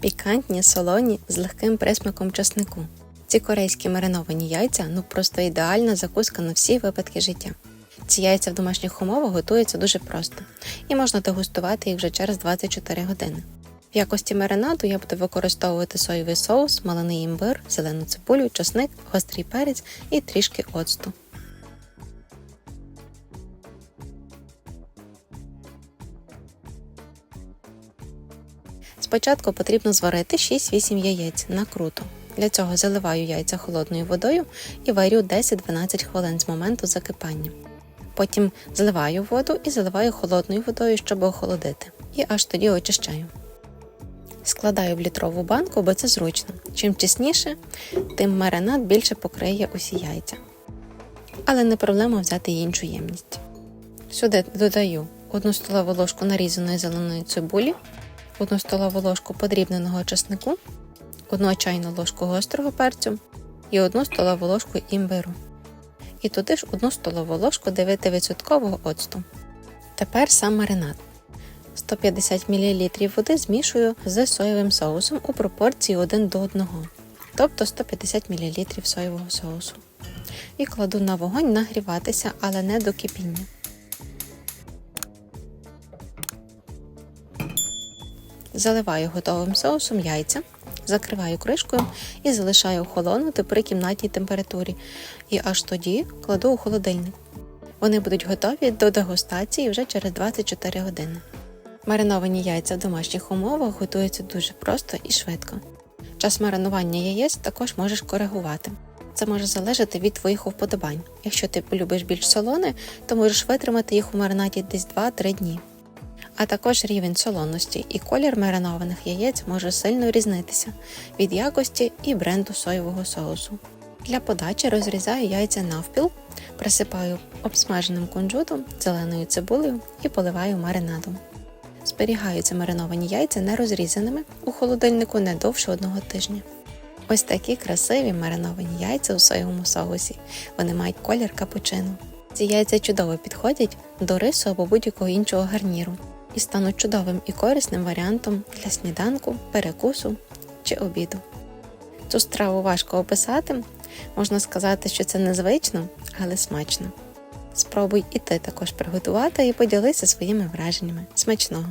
Пікантні, солоні з легким присмаком часнику. Ці корейські мариновані яйця ну просто ідеальна закуска на всі випадки життя. Ці яйця в домашніх умовах готуються дуже просто і можна дегустувати їх вже через 24 години. В якості маринаду я буду використовувати соєвий соус, малений імбир, зелену цибулю, часник, гострий перець і трішки оцту. Спочатку потрібно зварити 6-8 яєць накруто. Для цього заливаю яйця холодною водою і варю 10-12 хвилин з моменту закипання. Потім зливаю воду і заливаю холодною водою, щоб охолодити. І аж тоді очищаю. Складаю в літрову банку, бо це зручно. Чим тісніше, тим маринад більше покриє усі яйця. Але не проблема взяти іншу ємність. Сюди додаю 1 столову ложку нарізаної зеленої цибулі, 1 столову ложку подрібненого чеснику, 1 чайну ложку гострого перцю і 1 столову ложку імбиру. І туди ж 1 столову ложку 9% оцту. Тепер сам маринад. 150 мл води змішую з соєвим соусом у пропорції 1 до 1, тобто 150 мл соєвого соусу. І кладу на вогонь нагріватися, але не до кипіння. Заливаю готовим соусом яйця, закриваю кришкою і залишаю охолонути при кімнатній температурі. І аж тоді кладу у холодильник. Вони будуть готові до дегустації вже через 24 години. Мариновані яйця в домашніх умовах готуються дуже просто і швидко. Час маринування яєць також можеш коригувати. Це може залежати від твоїх вподобань. Якщо ти полюбиш більш солоне, то можеш витримати їх у маринаді десь 2-3 дні. А також рівень солоності і колір маринованих яєць може сильно різнитися від якості і бренду соєвого соусу. Для подачі розрізаю яйця навпіл, присипаю обсмаженим кунжутом, зеленою цибулею і поливаю маринадом. Зберігаються мариновані яйця нерозрізаними у холодильнику не довше одного тижня. Ось такі красиві мариновані яйця у соєвому соусі. Вони мають колір капучино. Ці яйця чудово підходять до рису або будь-якого іншого гарніру і стануть чудовим і корисним варіантом для сніданку, перекусу чи обіду. Цю страву важко описати, можна сказати, що це незвично, але смачно. Спробуй і ти також приготувати і поділися своїми враженнями. Смачного!